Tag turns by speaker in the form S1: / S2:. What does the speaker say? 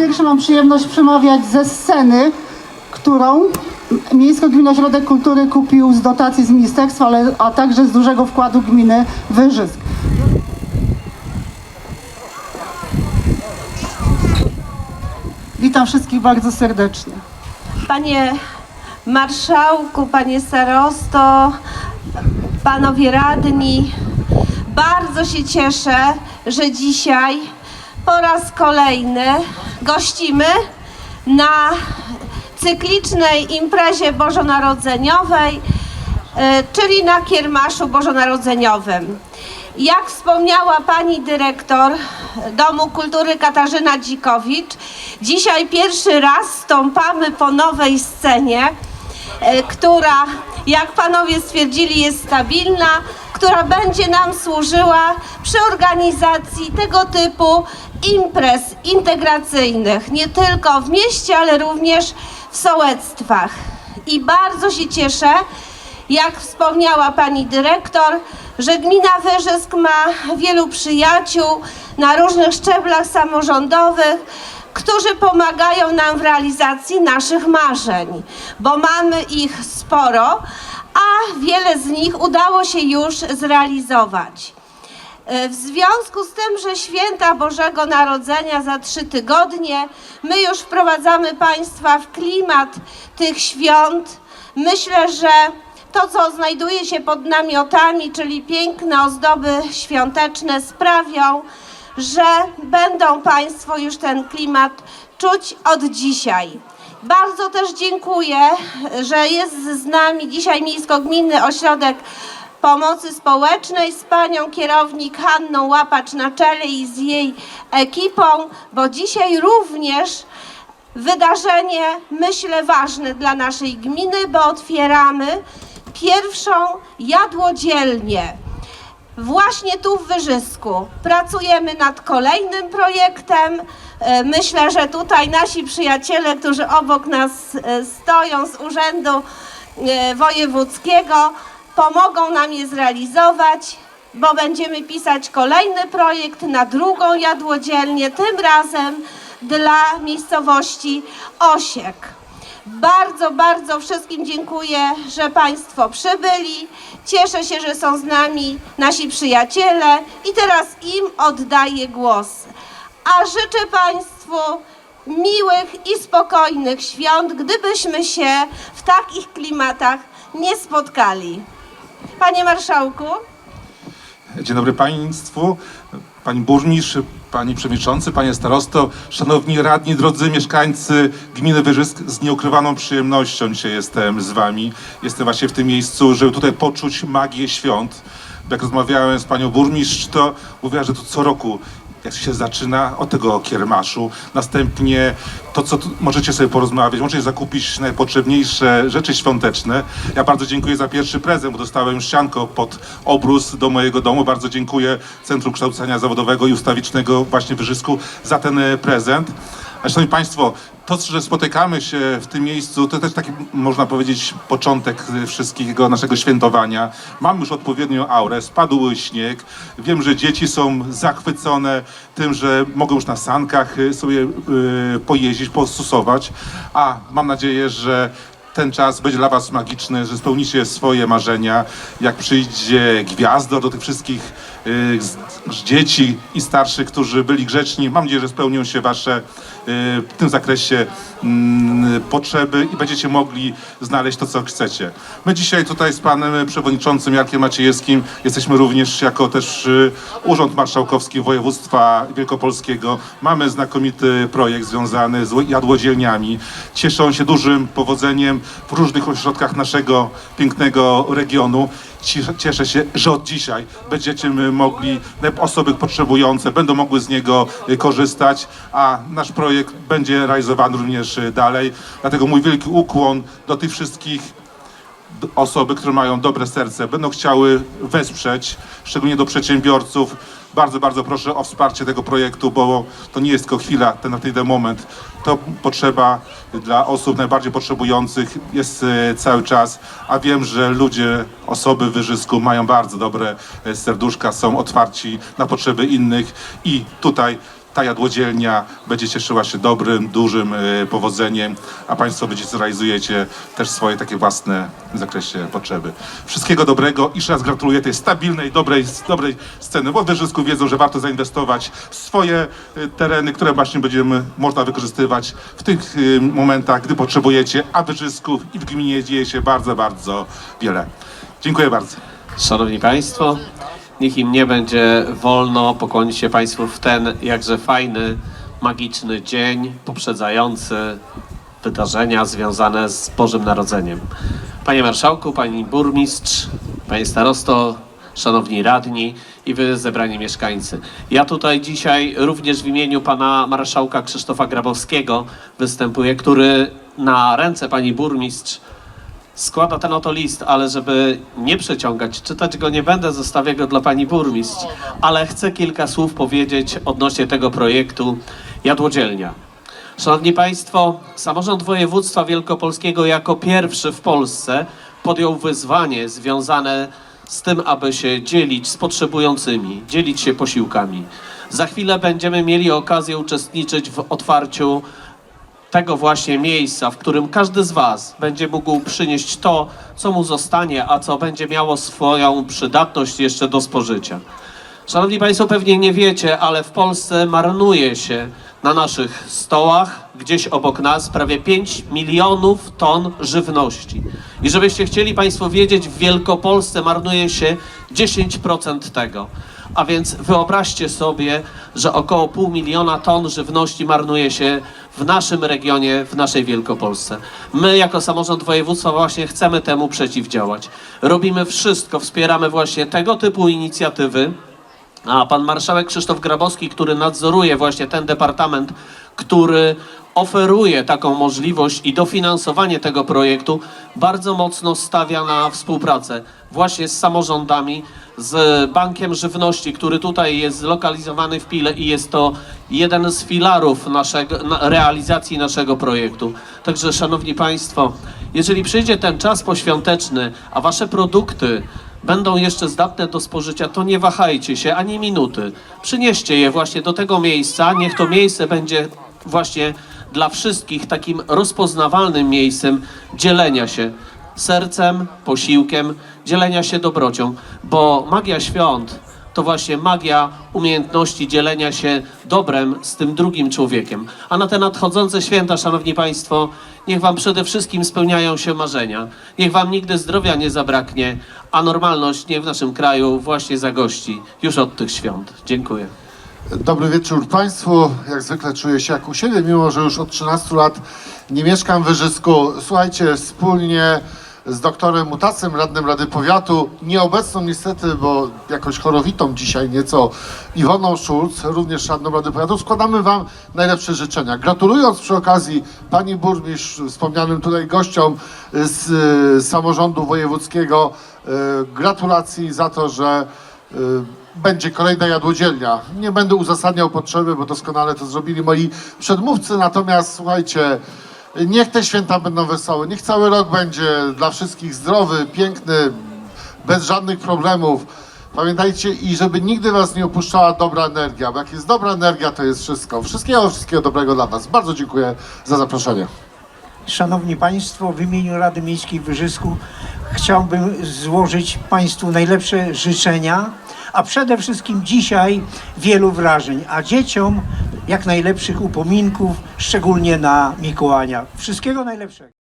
S1: pierwszy mam przyjemność przemawiać ze sceny, którą Miejsko-Gminny Ośrodek Kultury kupił z dotacji z ministerstwa, ale, a także z dużego wkładu gminy Wyżysk. Witam wszystkich bardzo serdecznie.
S2: Panie marszałku, panie starosto, panowie radni, bardzo się cieszę, że dzisiaj po raz kolejny gościmy na cyklicznej imprezie bożonarodzeniowej, e, czyli na kiermaszu bożonarodzeniowym. Jak wspomniała pani dyrektor Domu Kultury Katarzyna Dzikowicz, dzisiaj pierwszy raz stąpamy po nowej scenie, e, która, jak panowie stwierdzili, jest stabilna, która będzie nam służyła przy organizacji tego typu imprez integracyjnych, nie tylko w mieście, ale również w sołectwach. I bardzo się cieszę, jak wspomniała pani dyrektor, że gmina Wyżysk ma wielu przyjaciół na różnych szczeblach samorządowych, którzy pomagają nam w realizacji naszych marzeń, bo mamy ich sporo, a wiele z nich udało się już zrealizować. E, W związku z tym, że święta Bożego Narodzenia za trzy tygodnie, my już wprowadzamy Państwa w klimat tych świąt. Myślę, że to, co znajduje się pod namiotami, czyli piękne ozdoby świąteczne, sprawią, że będą Państwo już ten klimat czuć od dzisiaj. Bardzo też dziękuję, że jest z nami dzisiaj Miejsko-Gminny Ośrodek Pomocy Społecznej z panią kierownik Hanną Łapacz na czele i z jej ekipą, bo dzisiaj również wydarzenie, myślę, ważne dla naszej gminy, bo otwieramy pierwszą jadłodzielnię. Właśnie tu w Wyżysku pracujemy nad kolejnym projektem. E, Myślę, że tutaj nasi przyjaciele, którzy obok nas e, stoją z Urzędu e, Wojewódzkiego, pomogą nam je zrealizować, bo będziemy pisać kolejny projekt na drugą jadłodzielnię, tym razem dla miejscowości Osiek. Bardzo, bardzo wszystkim dziękuję, że Państwo przybyli. Cieszę się, że są z nami nasi przyjaciele i teraz im oddaję głos. A życzę Państwu miłych i spokojnych świąt, gdybyśmy się w takich klimatach nie spotkali. Panie Marszałku.
S3: Dzień dobry Państwu, Pani Burmistrz, Pani Przewodniczący, Panie Starosto, Szanowni Radni, drodzy mieszkańcy Gminy Wyżysk, z nieukrywaną przyjemnością dzisiaj jestem z Wami. Jestem właśnie w tym miejscu, żeby tutaj poczuć magię świąt. Jak rozmawiałem z Panią Burmistrz, to mówiła, że to co roku jak się zaczyna od tego kiermaszu, następnie to, co możecie sobie porozmawiać, możecie zakupić najpotrzebniejsze rzeczy świąteczne. Ja bardzo dziękuję za pierwszy prezent, bo dostałem ścianko pod obrus do mojego domu. Bardzo dziękuję Centrum Kształcenia Zawodowego i Ustawicznego właśnie Wyżysku za ten prezent. Szanowni Państwo, to, że spotykamy się w tym miejscu, to też taki, można powiedzieć, początek wszystkiego naszego świętowania. Mamy już odpowiednią aurę, spadł śnieg. Wiem, że dzieci są zachwycone tym, że mogą już na sankach e, sobie e, pojeździć, posusować. A mam nadzieję, że ten czas będzie dla Was magiczny, że spełnicie swoje marzenia. Jak przyjdzie gwiazdor do tych wszystkich y, z, z dzieci i starszych, którzy byli grzeczni, mam nadzieję, że spełnią się Wasze y, w tym zakresie mm, potrzeby i będziecie mogli znaleźć to, co chcecie. My dzisiaj tutaj z Panem Przewodniczącym Jarkiem Maciejewskim jesteśmy również jako też y, Urząd Marszałkowski Województwa Wielkopolskiego. Mamy znakomity projekt związany z jadłodzielniami. Cieszą się dużym powodzeniem w różnych ośrodkach naszego pięknego regionu. Cieszę się, że od dzisiaj będziecie my mogli, osoby potrzebujące będą mogły z niego y, korzystać, a nasz projekt będzie realizowany również y, dalej. Dlatego mój wielki ukłon do tych wszystkich osoby, które mają dobre serce, będą chciały wesprzeć, szczególnie do przedsiębiorców. Bardzo, bardzo proszę o wsparcie tego projektu, bo to nie jest tylko chwila, ten ten moment. To potrzeba dla osób najbardziej potrzebujących jest e, cały czas, a wiem, że ludzie, osoby w Wyżysku mają bardzo dobre e, serduszka, są otwarci na potrzeby innych i tutaj ta jadłodzielnia będzie cieszyła się dobrym, dużym y, powodzeniem, a Państwo będziecie zrealizujecie też swoje takie własne w zakresie potrzeby. Wszystkiego dobrego i jeszcze raz gratuluję tej stabilnej, dobrej, dobrej sceny, bo w Wyżysku wiedzą, że warto zainwestować w swoje y, tereny, które właśnie będziemy można wykorzystywać w tych y, momentach, gdy potrzebujecie, a w Wyżysku i w gminie dzieje się bardzo, bardzo wiele. Dziękuję bardzo.
S4: Szanowni Państwo, niech im nie będzie wolno pokłonić się Państwu w ten jakże fajny, magiczny dzień poprzedzający wydarzenia związane z Bożym Narodzeniem. Panie Marszałku, Pani Burmistrz, Panie Starosto, Szanowni Radni i Wy zebrani mieszkańcy. Ja tutaj dzisiaj również w imieniu Pana Marszałka Krzysztofa Grabowskiego występuję, który na ręce Pani Burmistrz składa ten oto list, ale żeby nie przeciągać, czytać go nie będę, zostawię go dla pani burmistrz, ale chcę kilka słów powiedzieć odnośnie tego projektu Jadłodzielnia. Szanowni Państwo, samorząd województwa wielkopolskiego jako pierwszy w Polsce podjął wyzwanie związane z tym, aby się dzielić z potrzebującymi, dzielić się posiłkami. Za chwilę będziemy mieli okazję uczestniczyć w otwarciu tego właśnie miejsca, w którym każdy z Was będzie mógł przynieść to, co mu zostanie, a co będzie miało swoją przydatność jeszcze do spożycia. Szanowni Państwo, pewnie nie wiecie, ale w Polsce marnuje się na naszych stołach, gdzieś obok nas, prawie 5 milionów ton żywności. I żebyście chcieli Państwo wiedzieć, w Wielkopolsce marnuje się 10% tego. A więc wyobraźcie sobie, że około pół miliona ton żywności marnuje się w naszym regionie, w naszej Wielkopolsce. My jako samorząd województwa właśnie chcemy temu przeciwdziałać. Robimy wszystko, wspieramy właśnie tego typu inicjatywy. A pan marszałek Krzysztof Grabowski, który nadzoruje właśnie ten departament, który oferuje taką możliwość i dofinansowanie tego projektu, bardzo mocno stawia na współpracę właśnie z samorządami, z Bankiem Żywności, który tutaj jest zlokalizowany w Pile i jest to jeden z filarów naszego, na, realizacji naszego projektu. Także szanowni państwo, jeżeli przyjdzie ten czas poświąteczny, a wasze produkty będą jeszcze zdatne do spożycia, to nie wahajcie się ani minuty. Przynieście je właśnie do tego miejsca. Niech to miejsce będzie właśnie dla wszystkich takim rozpoznawalnym miejscem dzielenia się sercem, posiłkiem, dzielenia się dobrocią, bo magia świąt to właśnie magia umiejętności dzielenia się dobrem z tym drugim człowiekiem. A na te nadchodzące święta, Szanowni Państwo, niech Wam przede wszystkim spełniają się marzenia. Niech Wam nigdy zdrowia nie zabraknie, a normalność nie w naszym kraju właśnie zagości już od tych świąt. Dziękuję.
S5: Dobry wieczór Państwu. Jak zwykle czuję się jak u siebie, mimo że już od 13 lat nie mieszkam w Wyżysku. Słuchajcie, wspólnie z doktorem Mutasem, radnym Rady Powiatu, nieobecną niestety, bo jakoś chorowitą dzisiaj nieco, Iwoną Szulc, również radną Rady Powiatu, składamy Wam najlepsze życzenia. Gratulując przy okazji Pani Burmistrz, wspomnianym tutaj gościom z y, samorządu wojewódzkiego, y, gratulacji za to, że y, będzie kolejna jadłodzielnia. Nie będę uzasadniał potrzeby, bo doskonale to zrobili moi przedmówcy, natomiast słuchajcie, niech te święta będą wesołe, niech cały rok będzie dla wszystkich zdrowy, piękny, bez żadnych problemów. Pamiętajcie i żeby nigdy was nie opuszczała dobra energia, bo jak jest dobra energia, to jest wszystko. Wszystkiego, wszystkiego dobrego dla nas. Bardzo dziękuję za zaproszenie.
S6: Szanowni Państwo, w imieniu Rady Miejskiej w Wyżysku chciałbym złożyć Państwu najlepsze życzenia, a przede wszystkim dzisiaj wielu wrażeń, a dzieciom jak najlepszych upominków, szczególnie na Mikołania. Wszystkiego najlepszego.